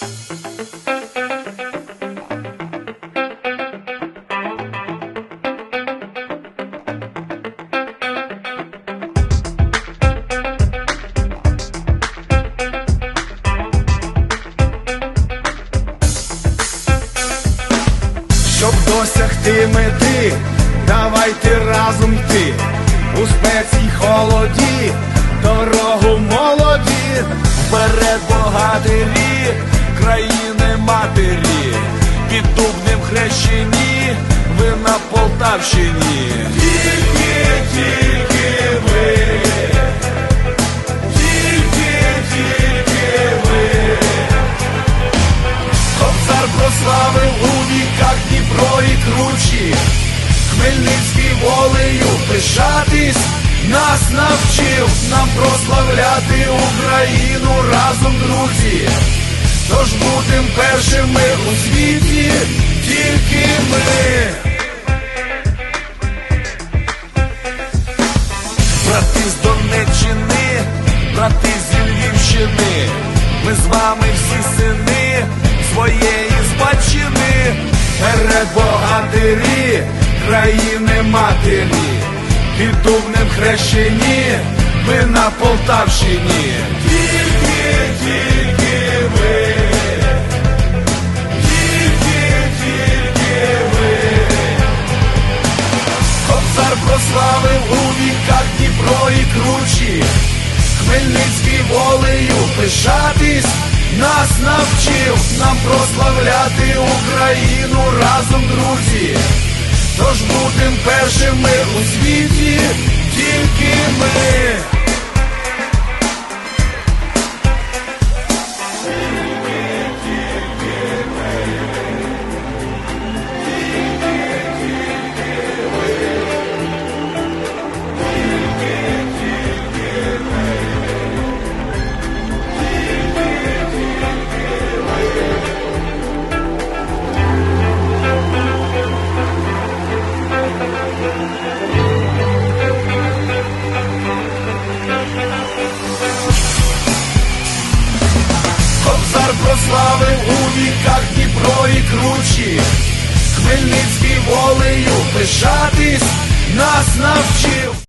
Щоб досягти мети, давайте разом йти. У спеці холоді, дорогу молоді, вперед богатирі, країни матері, під дубнем хрещені, ви на Полтавщині. Тільки, тільки ви, тільки, тільки ви. Кобзар прославив у віках Дніпро і кручі, Хмельницький волею пишатись, нас навчив нам прославляти Україну разом, першими у світі, тільки ми. Брати з Донеччини, брати з Львівщини, ми з вами всі сини своєї спадщини, перед богатирі, країни матері, під дубнем хрещені, ми на Полтавщині. Тільки, тільки волею нас навчив нам прославляти Україну разом, друзі. Тож будем першими у світі, Кобзар прославив у віках Дніпро і кручі, Хмельницький волею пишатись, нас навчив.